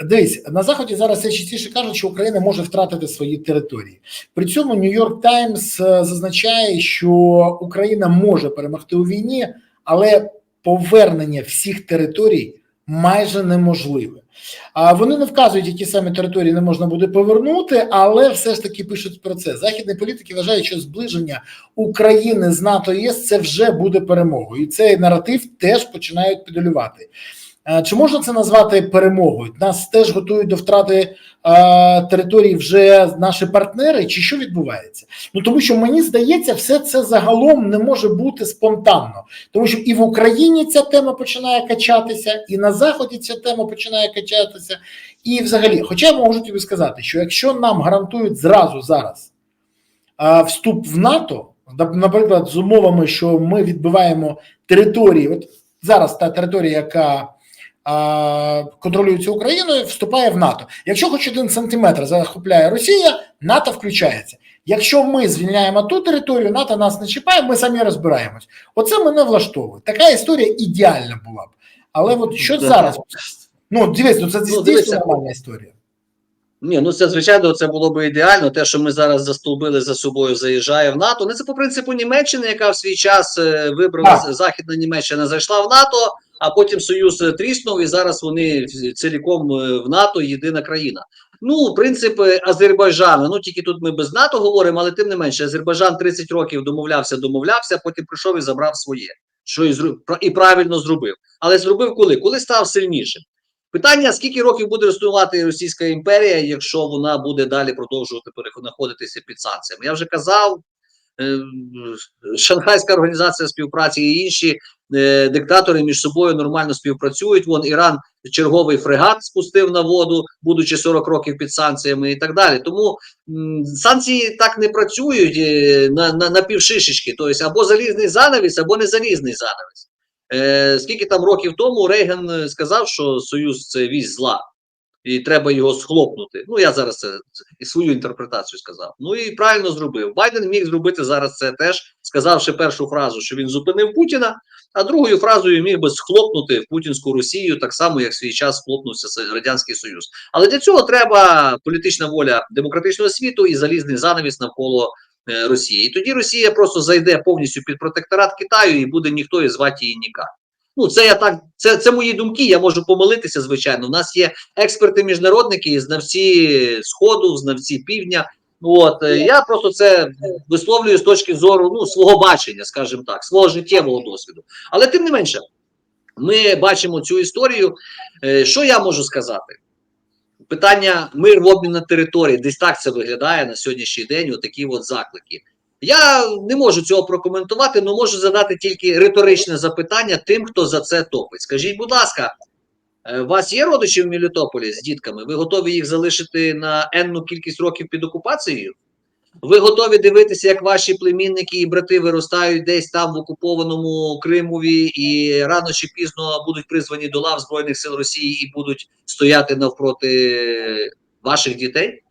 Дивись, на заході зараз все частіше кажуть, що Україна може втратити свої території. При цьому Нью-Йорк Таймс е, зазначає, що Україна може перемогти у війні, але повернення всіх територій майже неможливе. А вони не вказують, які саме території не можна буде повернути, але все ж таки пишуть про це. Західні політики вважають, що зближення України з НАТО і ЄС це вже буде перемогою, і цей наратив теж починають підолювати. Е, Чи можна це назвати перемогою? Нас теж готують до втрати е, території вже наші партнери, чи що відбувається? Ну тому що мені здається, все це загалом не може бути спонтанно, тому що і в Україні ця тема починає качатися, і на заході ця тема починає качатися. І взагалі, хоча я можу тобі сказати, що якщо нам гарантують зразу зараз е, вступ в НАТО, наприклад, з умовами, що ми відбиваємо території, от зараз та територія, яка контролюється Україною, вступає в НАТО. Якщо хоч один сантиметр захопляє Росія, НАТО включається. Якщо ми звільняємо ту територію, НАТО нас не чіпає, ми самі розбираємось. Оце мене влаштовує. Така історія ідеальна була б. Але от що Да. зараз? Ну, дивись, ну це Ну, дійсно нормальна історія. Ні, ну це звичайно, це було б ідеально. Те, що ми зараз застовбили за собою, заїжджає в НАТО. Ну це по принципу Німеччини, яка в свій час е, вибрала Західна Німеччина, зайшла в НАТО, а потім Союз е, тріснув, і зараз вони ціліком е, в НАТО єдина країна. Ну, принцип Азербайджану. Ну тільки тут ми без НАТО говоримо, але тим не менше, Азербайджан 30 років домовлявся, домовлявся, потім прийшов і забрав своє, що і і правильно зробив. Але зробив коли? Коли став сильнішим. Питання: скільки років буде існувати Російська імперія, якщо вона буде далі продовжувати переходитися під санкціями? Я вже казав. е, Шанхайська організація співпраці і інші е, диктатори між собою нормально співпрацюють. Вон Іран черговий фрегат спустив на воду, будучи 40 років під санкціями, і так далі. Тому санкції так не працюють е, на, на, на півшишечки, тобто або залізний занавіс, або не залізний занавіс. Е, скільки там років тому Рейган е, сказав, що Союз це вісь зла, і треба його схлопнути. Ну, я зараз це, і свою інтерпретацію сказав. Ну і правильно зробив. Байден міг зробити зараз це теж, сказавши першу фразу, що він зупинив Путіна, а другою фразою міг би схлопнути путінську Росію, так само, як в свій час схлопнувся Радянський Союз. Але для цього треба політична воля демократичного світу і залізний занавіс навколо е, Росії. І тоді Росія просто зайде повністю під протекторат Китаю і буде ніхто і звати її ніяк. Ну, це я так, це, це мої думки. Я можу помилитися, звичайно. У нас є експерти, міжнародники, знавці сходу, знавці півдня. От е, я просто це висловлюю з точки зору ну свого бачення, скажімо так, свого життєвого досвіду. Але тим не менше, ми бачимо цю історію. Е, Що я можу сказати? Питання мир в обмін на території, десь так це виглядає на сьогоднішній день. Отакі от заклики. Я не можу цього прокоментувати, але можу задати тільки риторичне запитання тим, хто за це топить. Скажіть, будь ласка, е, у вас є родичі в Мелітополі з дітками? Ви готові їх залишити на енну кількість років під окупацією? Ви готові дивитися, як ваші племінники і брати виростають десь там в окупованому Кримові і рано чи пізно будуть призвані до лав Збройних сил Росії і будуть стояти навпроти ваших дітей?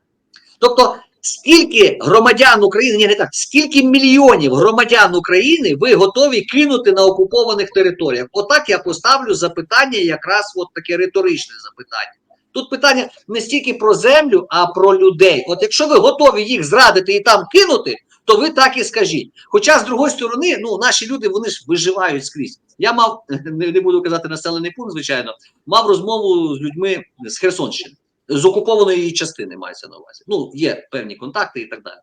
Тобто, скільки громадян України, ні, не так, скільки мільйонів громадян України ви готові кинути на окупованих територіях? Отак я поставлю запитання, якраз от таке риторичне запитання. Тут питання не стільки про землю, а про людей. От якщо ви готові їх зрадити і там кинути, то ви так і скажіть. Хоча з другої сторони, ну наші люди вони ж виживають скрізь. Я мав не, буду казати населений пункт, звичайно, мав розмову з людьми з Херсонщини, з окупованої частини мається на увазі. Ну, є певні контакти і так далі.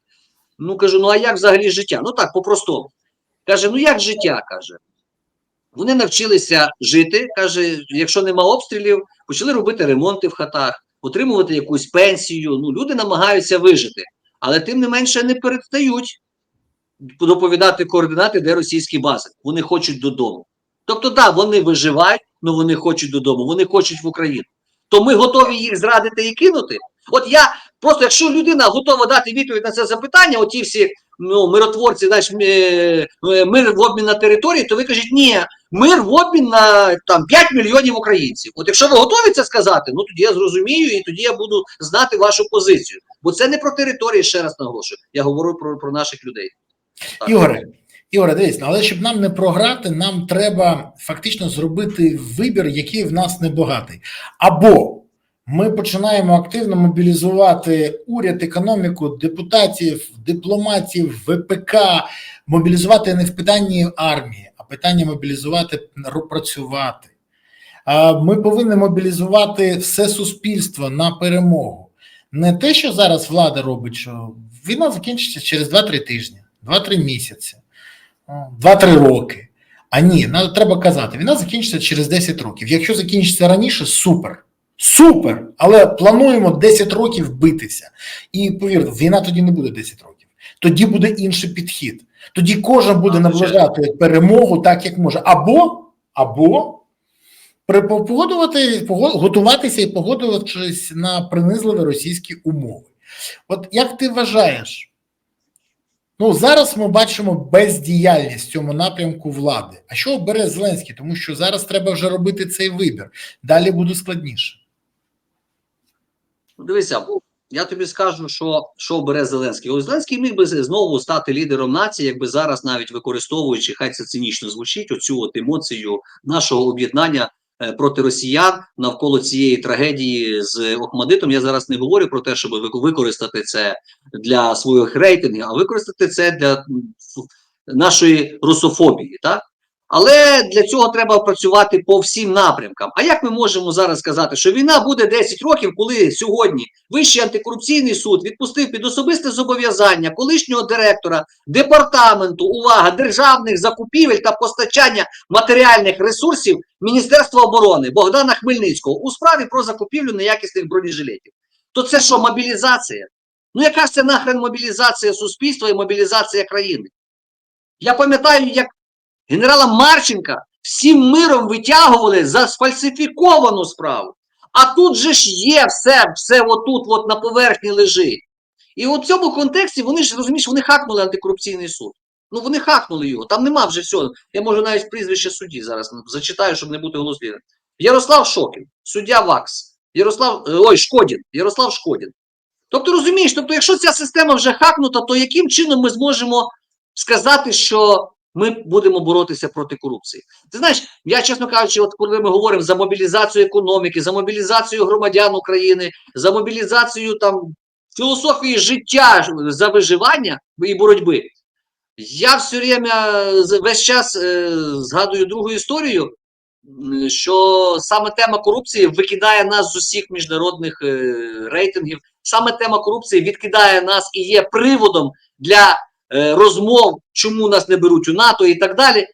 Ну кажу, ну а як взагалі життя? Ну так, по-простому. Каже, ну як життя? каже. Вони навчилися жити. Каже, якщо нема обстрілів, почали робити ремонти в хатах, отримувати якусь пенсію. Ну, люди намагаються вижити, але тим не менше не перестають доповідати координати, де російські бази. Вони хочуть додому. Тобто, так, вони виживають, але вони хочуть додому, вони хочуть в Україну. То ми готові їх зрадити і кинути. От я просто, якщо людина готова дати відповідь на це запитання, оті всі ну, миротворці, знаєш, е, е, мир в обмін на території, то ви кажіть, ні, мир в обмін на там 5 мільйонів українців. От якщо ви готові це сказати, ну тоді я зрозумію і тоді я буду знати вашу позицію. Бо це не про території, ще раз наголошую. Я говорю про, про наших людей. Так. Ігоре, Ігоре, дивись, ну, але щоб нам не програти, нам треба фактично зробити вибір, який в нас небагатий. Або Ми починаємо активно мобілізувати уряд, економіку, депутатів, дипломатів, ВПК, мобілізувати не в питанні армії, а питання мобілізувати працювати. Ми повинні мобілізувати все суспільство на перемогу. Не те, що зараз влада робить, що війна закінчиться через 2-3 тижні, 2-3 місяці, 2-3 роки. А ні, треба казати, війна закінчиться через 10 років. Якщо закінчиться раніше, супер. Супер! Але плануємо 10 років битися. І повірте, війна тоді не буде 10 років. Тоді буде інший підхід. Тоді кожен буде наближати перемогу так, як може. Або, або погодувати, готуватися і погодуватись на принизливі російські умови. От як ти вважаєш? Ну, зараз ми бачимо бездіяльність в цьому напрямку влади. А що обере Зеленський? Тому що зараз треба вже робити цей вибір. Далі буде складніше. Ну, Дивися, я тобі скажу, що що бере Зеленський. Ось Зеленський міг би знову стати лідером нації, якби зараз навіть використовуючи, хай це цинічно звучить, оцю от емоцію нашого об'єднання проти росіян навколо цієї трагедії з Охмадитом. Я зараз не говорю про те, щоб використати це для своїх рейтингів, а використати це для нашої русофобії. Так? Але для цього треба працювати по всім напрямкам. А як ми можемо зараз сказати, що війна буде 10 років, коли сьогодні Вищий антикорупційний суд відпустив під особисте зобов'язання колишнього директора департаменту увага державних закупівель та постачання матеріальних ресурсів Міністерства оборони Богдана Хмельницького у справі про закупівлю неякісних бронежилетів? То це що, мобілізація? Ну яка ж це нахрен мобілізація суспільства і мобілізація країни? Я пам'ятаю, як генерала Марченка всім миром витягували за сфальсифіковану справу. А тут же ж є все, все отут, от на поверхні лежить. І от в цьому контексті вони ж розумієш, вони хакнули антикорупційний суд. Ну вони хакнули його. Там нема вже всього. Я можу навіть прізвище судді зараз зачитаю, щоб не бути голослівним. Ярослав Шокін, суддя ВАКС, Ярослав, е, ой, Шкодін, Ярослав Шкодін. Тобто, розумієш, тобто, якщо ця система вже хакнута, то яким чином ми зможемо сказати, що ми будемо боротися проти корупції? Ти знаєш, я чесно кажучи, от коли ми говоримо за мобілізацію економіки, за мобілізацію громадян України, за мобілізацію там філософії життя за виживання і боротьби, я все время весь час е, згадую другу історію, що саме тема корупції викидає нас з усіх міжнародних е, рейтингів. Саме тема корупції відкидає нас і є приводом для розмов, чому нас не беруть у НАТО і так далі.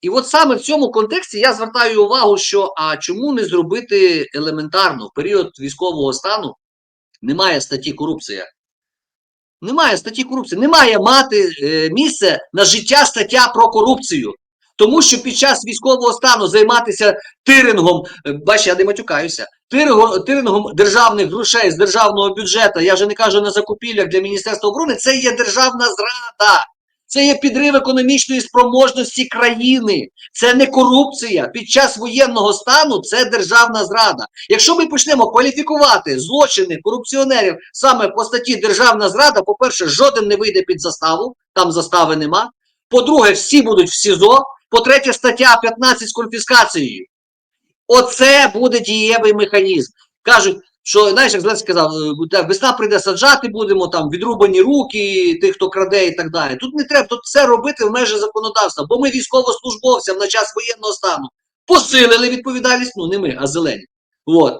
І от саме в цьому контексті я звертаю увагу, що а чому не зробити елементарно в період військового стану немає статті корупція. Немає статті корупції, немає мати е, місце на життя стаття про корупцію. Тому що під час військового стану займатися тирингом, е, бачиш, я не матюкаюся, тирингом, державних грошей з державного бюджету, я вже не кажу на закупівлях для Міністерства оборони, це є державна зрада. Це є підрив економічної спроможності країни. Це не корупція. Під час воєнного стану це державна зрада. Якщо ми почнемо кваліфікувати злочини корупціонерів саме по статті державна зрада, по-перше, жоден не вийде під заставу, там застави нема. По-друге, всі будуть в СІЗО. По-третє, стаття 15 з конфіскацією. Оце буде дієвий механізм. Кажуть, що знаєш, як Зеленський сказав, е, весна прийде саджати будемо, там відрубані руки, тих, хто краде і так далі. Тут не треба, тут все робити в межах законодавства, бо ми військовослужбовцям на час воєнного стану посилили відповідальність, ну не ми, а зелені. От.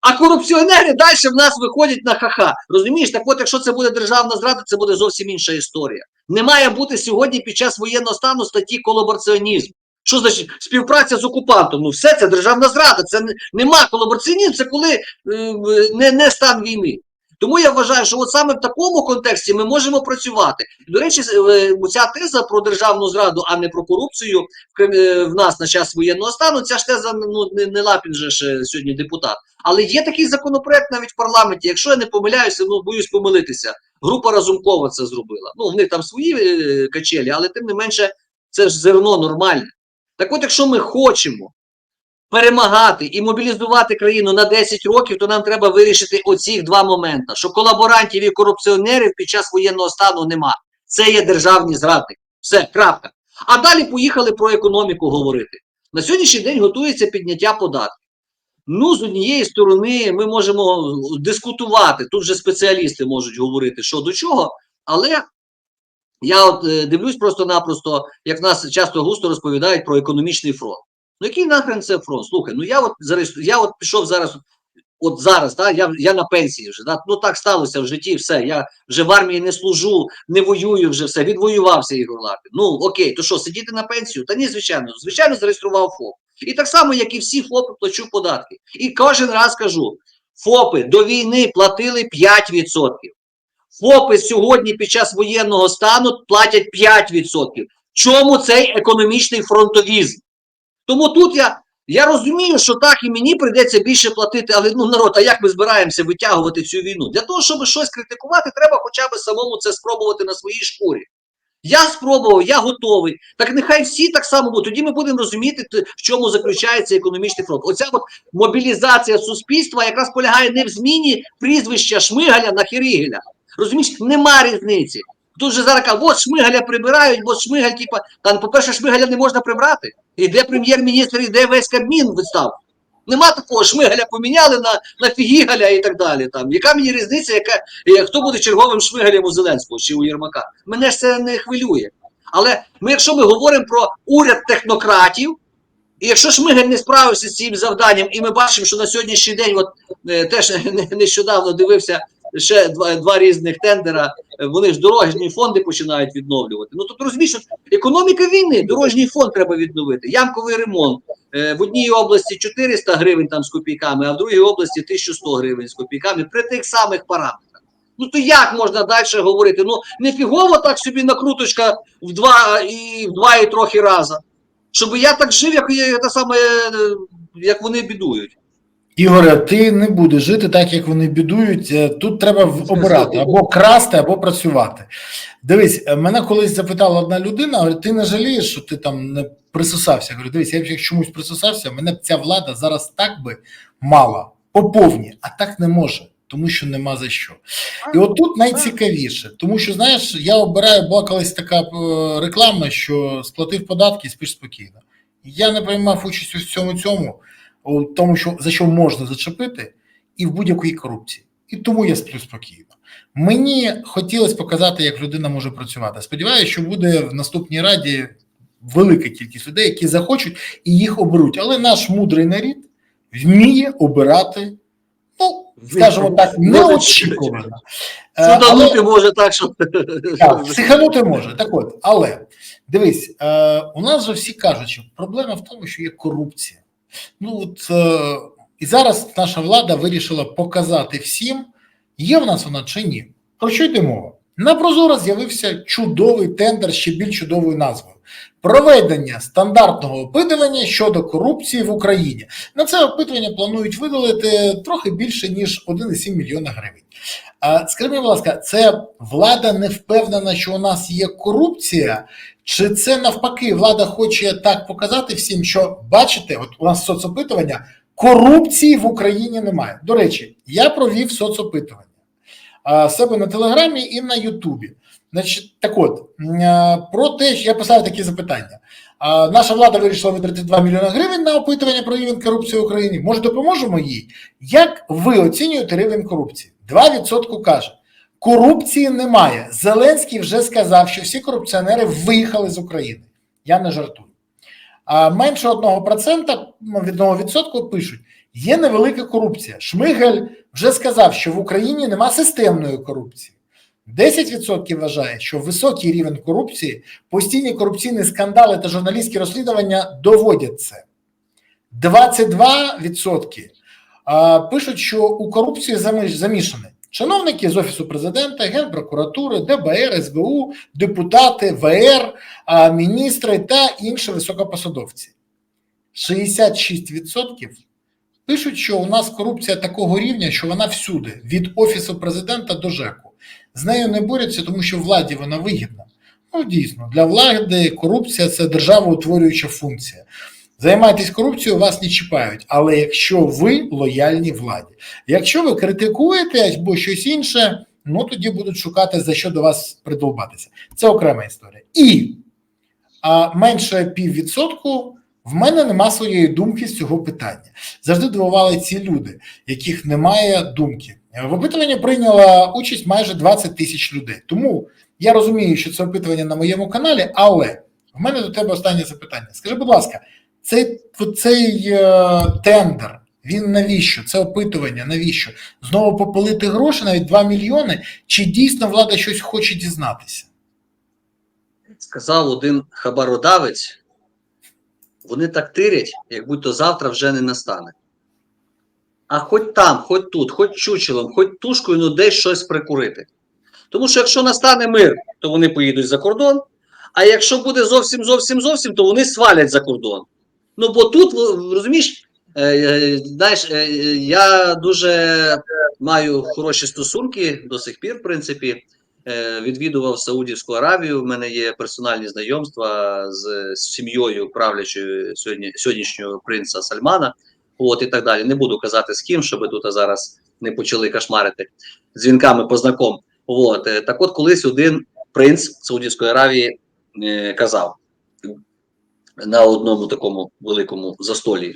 А корупціонери далі в нас виходять на ха-ха. Розумієш, так от, якщо це буде державна зрада, це буде зовсім інша історія. Не має бути сьогодні під час воєнного стану статті колабораціонізм. Що значить співпраця з окупантом? Ну все це державна зрада. Це не, нема колабораціонізм, це коли е, не, не стан війни. Тому я вважаю, що от саме в такому контексті ми можемо працювати. До речі, е, ця теза про державну зраду, а не про корупцію е, в нас на час воєнного стану. Ця ж теза ну не, не Лапін же ж е, сьогодні депутат. Але є такий законопроект навіть в парламенті. Якщо я не помиляюся, ну боюсь помилитися. Група Разумкова це зробила. Ну в них там свої качелі, але тим не менше, це ж зерно нормальне. Так от, якщо ми хочемо перемагати і мобілізувати країну на 10 років, то нам треба вирішити оці два моменти: що колаборантів і корупціонерів під час воєнного стану нема. Це є державні зрадники. Все, крапка. А далі поїхали про економіку говорити. На сьогоднішній день готується підняття податків. Ну, з однієї сторони, ми можемо дискутувати. Тут вже спеціалісти можуть говорити, що до чого, але я от е, дивлюсь просто-напросто, як нас часто густо розповідають про економічний фронт. Ну, який нахрен це фронт? Слухай, ну я от зараз, я от пішов зараз, от зараз, да, я, я на пенсії вже. Да, ну так сталося в житті, все. Я вже в армії не служу, не воюю вже все, відвоювався Ігор Лапін. Ну окей, то що, сидіти на пенсію? Та ні, звичайно, звичайно, зареєстрував ФОП. І так само, як і всі ФОПи, плачу податки. І кожен раз кажу: ФОПи до війни платили 5%. ФОПи сьогодні під час воєнного стану платять 5%. Чому цей економічний фронтовізм? Тому тут я, я розумію, що так і мені прийдеться більше платити, але ну народ, а як ми збираємося витягувати цю війну? Для того, щоб щось критикувати, треба хоча б самому це спробувати на своїй шкурі. Я спробував, я готовий. Так нехай всі так само будуть. Тоді ми будемо розуміти, в чому заключається економічний фронт. Оця от мобілізація суспільства якраз полягає не в зміні прізвища Шмигаля на Хірігеля. Розумієш, нема різниці. Тут же зараз кажуть, от Шмигаля прибирають, бо Шмигаль, типа, там, по-перше, Шмигаля не можна прибрати. Іде прем'єр-міністр, іде весь Кабмін в. Нема такого Шмигаля поміняли на, на Фігігаля і так далі. Там. Яка мені різниця, яка, е, хто буде черговим Шмигалем у Зеленського чи у Єрмака? Мене ж це не хвилює. Але ми, якщо ми говоримо про уряд технократів, і якщо Шмигаль не справився з цим завданням, і ми бачимо, що на сьогоднішній день, от е, теж не- нещодавно дивився ще два, два різних тендера, е, вони ж дорожні фонди починають відновлювати. Ну тобто розумієш, що економіка війни, дорожній фонд треба відновити, ямковий ремонт. Е, В одній області 400 гривень там з копійками, а в другій області 1100 гривень з копійками при тих самих параметрах. Ну то як можна далі говорити? Ну не фігово так собі накруточка в два і в два і трохи рази. Щоб я так жив, як, я- те саме, е, як вони бідують. Ігоре, ти не будеш жити так, як вони бідують. Е, Тут треба обирати або красти, або працювати. Дивись, е, мене колись запитала одна людина: говорить, ти не жалієш, що ти там не присосався? Я говорю, дивись, я б як чомусь присосався, мене б ця влада зараз так би мала по повній, а так не може. Тому що нема за що. І от тут найцікавіше, тому що знаєш, я обираю, була колись така е, реклама, що сплатив податки і спиш спокійно. Я не приймав участь у всьому цьому, у тому, що за що можна зачепити, і в будь-якій корупції. І тому я сплю спокійно. Мені хотілося показати, як людина може працювати. Сподіваюся, що буде в наступній раді велика кількість людей, які захочуть і їх оберуть. Але наш мудрий нарід вміє обирати, ну скажімо так, неочікувано. Е, але- може так, що так, може. Так от, але дивись, е, у нас же всі кажуть, що проблема в тому, що є корупція. Ну от е, і зараз наша влада вирішила показати всім, є в нас вона чи ні. Про що йде мова? На Прозоро з'явився чудовий тендер ще більш чудовою назвою. Проведення стандартного опитування щодо корупції в Україні. На це опитування планують видалити трохи більше ніж 1,7 мільйона гривень. Скажи будь ласка, це влада не впевнена, що у нас є корупція, чи це навпаки влада хоче так показати всім, що бачите, от у нас соцопитування, корупції в Україні немає. До речі, я провів соцопитування себе на телеграмі і на Ютубі. Значить, так от про те, що я писав такі запитання. Наша влада вирішила витратити 2 мільйони гривень на опитування про рівень корупції в Україні. Може, допоможемо їй? Як ви оцінюєте рівень корупції? 2% каже. Корупції немає. Зеленський вже сказав, що всі корупціонери виїхали з України. Я не жартую. А менше 1% від 1% пишуть: є невелика корупція. Шмигель вже сказав, що в Україні нема системної корупції. 10% вважає, що високий рівень корупції, постійні корупційні скандали та журналістські розслідування доводять це. 22% пишуть, що у корупції замішані чиновники з Офісу президента, Генпрокуратури, ДБР, СБУ, депутати, ВР, міністри та інші високопосадовці. 66% пишуть, що у нас корупція такого рівня, що вона всюди, від Офісу президента до ЖЕКу. З нею не борються, тому що владі вона вигідна. Ну, дійсно, для влади корупція це державоутворююча функція. Займайтесь корупцією, вас не чіпають. Але якщо ви лояльні владі, якщо ви критикуєте або щось інше, ну тоді будуть шукати за що до вас придовбатися. Це окрема історія. І а, менше піввідсотку В мене нема своєї думки з цього питання. Завжди дивували ці люди, яких немає думки. В опитуванні прийняла участь майже 20 тисяч людей. Тому я розумію, що це опитування на моєму каналі, але в мене до тебе останнє запитання. Скажи, будь ласка, цей, цей е, тендер, він навіщо? Це опитування, навіщо? Знову попилити гроші, навіть 2 мільйони, чи дійсно влада щось хоче дізнатися? Сказав один хабародавець, вони так тирять, як будь-то завтра вже не настане. А хоч там, хоч тут, хоч чучелом, хоч тушкою, ну десь щось прикурити. Тому що якщо настане мир, то вони поїдуть за кордон. А якщо буде зовсім зовсім зовсім, то вони свалять за кордон. Ну бо тут, розумієш, е, е, знаєш, е, я дуже маю хороші стосунки до сих пір, в принципі. Відвідував Саудівську Аравію. У мене є персональні знайомства з, з сім'єю правлячою сьогодні, сьогоднішнього принца Сальмана. От і так далі. Не буду казати з ким, щоб тут зараз не почали кошмарити дзвінками по знаком. От е, так, от колись один принц Саудівської Аравії е, казав на одному такому великому застолі,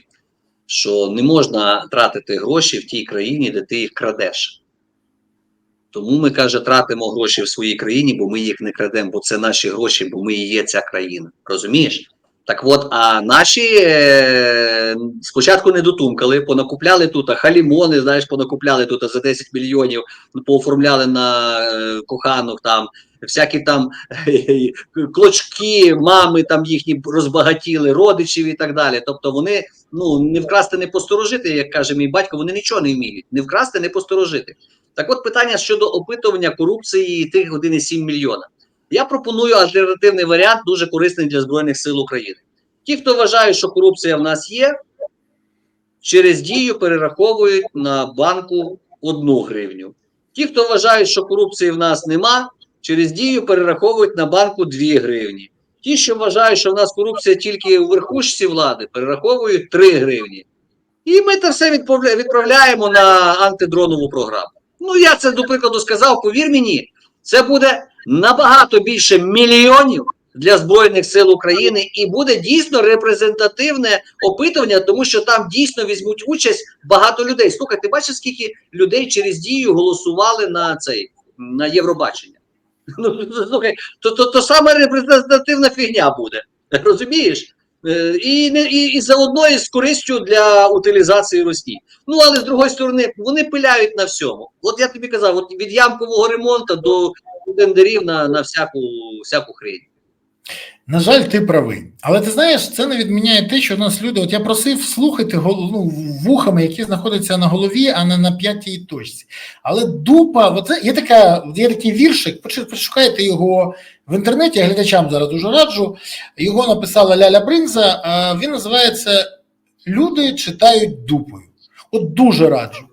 що не можна тратити гроші в тій країні, де ти їх крадеш. Тому ми каже, тратимо гроші в своїй країні, бо ми їх не крадемо, бо це наші гроші, бо ми і є ця країна. Розумієш? Так от, а наші е, спочатку не дотумкали, понакупляли тут халімони, знаєш, понакупляли тут за 10 мільйонів, пооформляли на е, коханок там, всякі там клочки, мами там їхні розбагатіли, родичів і так далі. Тобто вони ну не вкрасти, не посторожити, як каже мій батько, вони нічого не вміють. Не вкрасти, не посторожити. Так от питання щодо опитування корупції тих 1,7 мільйона. Я пропоную альтернативний варіант, дуже корисний для Збройних сил України. Ті, хто вважають, що корупція в нас є, через дію перераховують на банку 1 гривню. Ті, хто вважають, що корупції в нас нема, через дію перераховують на банку 2 гривні. Ті, що вважають, що в нас корупція тільки у верхушці влади, перераховують 3 гривні. І ми це все відправляємо на антидронову програму. Ну, я це до прикладу сказав, повір мені, це буде набагато більше мільйонів для Збройних сил України і буде дійсно репрезентативне опитування, тому що там дійсно візьмуть участь багато людей. Слухай, ти бачиш, скільки людей через дію голосували на цей на Євробачення? Ну слухай, то, то, то саме репрезентативна фігня буде. Розумієш? Е, І, і, і заодно із користю для утилізації Росії. Ну, але з другої сторони, вони пиляють на всьому. От я тобі казав, от від ямкового ремонту до тендерів на, на всяку, всяку хрень. На жаль, ти правий. Але ти знаєш, це не відміняє те, що у нас люди. От я просив слухати ну, вухами, які знаходяться на голові, а не на п'ятій точці. Але дупа, оце є така, є такий віршик. Пошукайте його в інтернеті. Я глядачам зараз дуже раджу. Його написала Ляля Бринза. Він називається Люди читають дупою. От дуже раджу.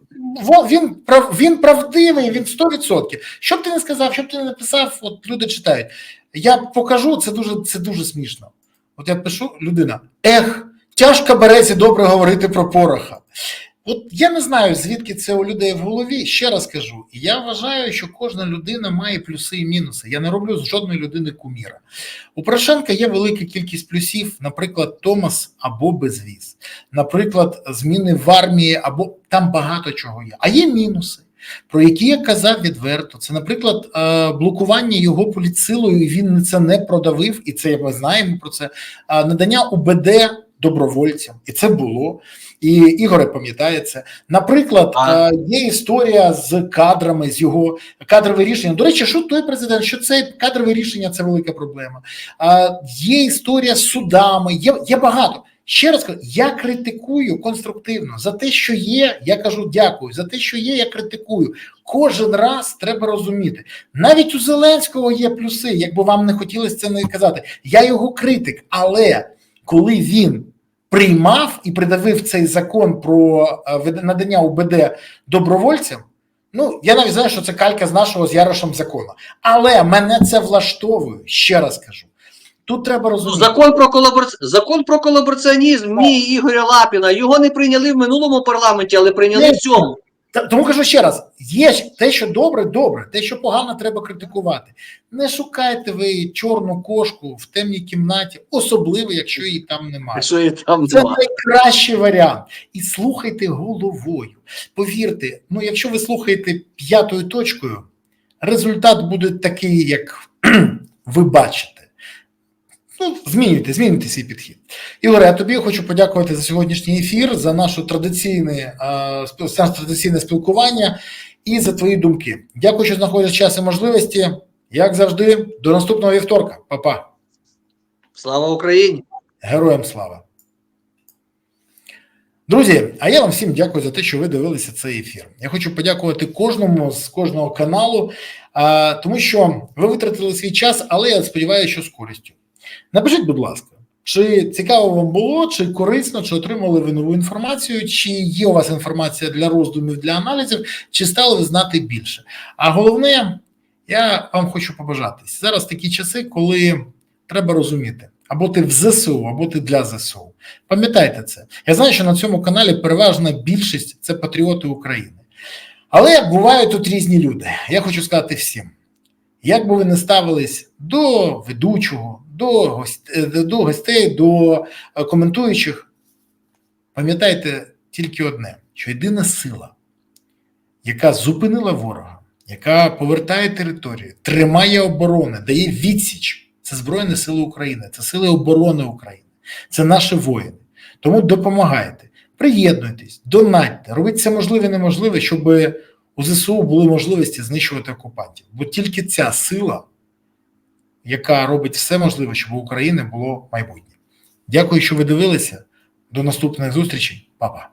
Він він правдивий, він 100%. Що б ти не сказав, що б ти не написав, от люди читають. Я покажу, це дуже це дуже смішно. От я пишу людина: ех, тяжко береться добре говорити про пороха. От я не знаю, звідки це у людей в голові. Ще раз кажу, я вважаю, що кожна людина має плюси і мінуси. Я не роблю з жодної людини куміра. У Порошенка є велика кількість плюсів, наприклад, Томас або безвіз, наприклад, зміни в армії, або там багато чого є. А є мінуси про які я казав відверто. Це, наприклад, е, блокування його політсилою, і він це не продавив, і це ми знаємо про це. Надання УБД добровольцям, і це було. І Ігоре пам'ятає це. Наприклад, А. е, є історія з кадрами, з його кадрове рішення. До речі, що той президент, що це кадрове рішення це велика проблема. Є історія з судами, є, є багато. Ще раз кажу, я критикую конструктивно за те, що є. Я кажу дякую. За те, що є, я критикую. Кожен раз треба розуміти. Навіть у Зеленського є плюси, якби вам не хотілося це не казати. Я його критик, але коли він приймав і придавив цей закон про е, надання УБД добровольцям. Ну, я навіть знаю, що це калька з нашого з Ярошем закону. Але мене це влаштовує, ще раз кажу. Тут треба Ну, розуміти. закон про колабораці... закон про колабораціонізм, мій Ігоря Лапіна. Його не прийняли в минулому парламенті, але прийняли в цьому. Тому кажу ще раз: є те, що добре, добре, те, що погано, треба критикувати. Не шукайте ви чорну кошку в темній кімнаті, особливо, якщо її там немає. Якщо і там Це два. найкращий варіант. І слухайте головою. Повірте, ну якщо ви слухаєте п'ятою точкою, результат буде такий, як ви бачите. Ну, змінюйте, змінюйте свій підхід. Ігоре, я тобі хочу подякувати за сьогоднішній ефір, за нашу традиційне, е, традиційне спілкування і за твої думки. Дякую, що знаходиш час і можливості. Як завжди, до наступного вівторка. Па-па. Слава Україні! Героям слава. Друзі, а я вам всім дякую за те, що ви дивилися цей ефір. Я хочу подякувати кожному з кожного каналу, а, тому що ви витратили свій час, але я сподіваюся, що з користю. Напишіть, будь ласка, чи цікаво вам було, чи корисно, чи отримали ви нову інформацію, чи є у вас інформація для роздумів, для аналізів, чи стали ви знати більше. А головне, я вам хочу побажатись. Зараз такі часи, коли треба розуміти, або ти в ЗСУ, або ти для ЗСУ. Пам'ятайте це. Я знаю, що на цьому каналі переважна більшість це патріоти України. Але бувають тут різні люди. Я хочу сказати всім: як би ви не ставились до ведучого, до, до гостей, до е, коментуючих, пам'ятайте тільки одне: що єдина сила, яка зупинила ворога, яка повертає територію, тримає оборони, дає відсіч. Це Збройні Сили України, це сили оборони України, це наші воїни. Тому допомагайте, приєднуйтесь, донатьте, робіть все можливе і неможливе, щоб у ЗСУ були можливості знищувати окупантів. Бо тільки ця сила, яка робить все можливе, щоб у України було майбутнє. Дякую, що ви дивилися. До наступних зустрічей, Па-па.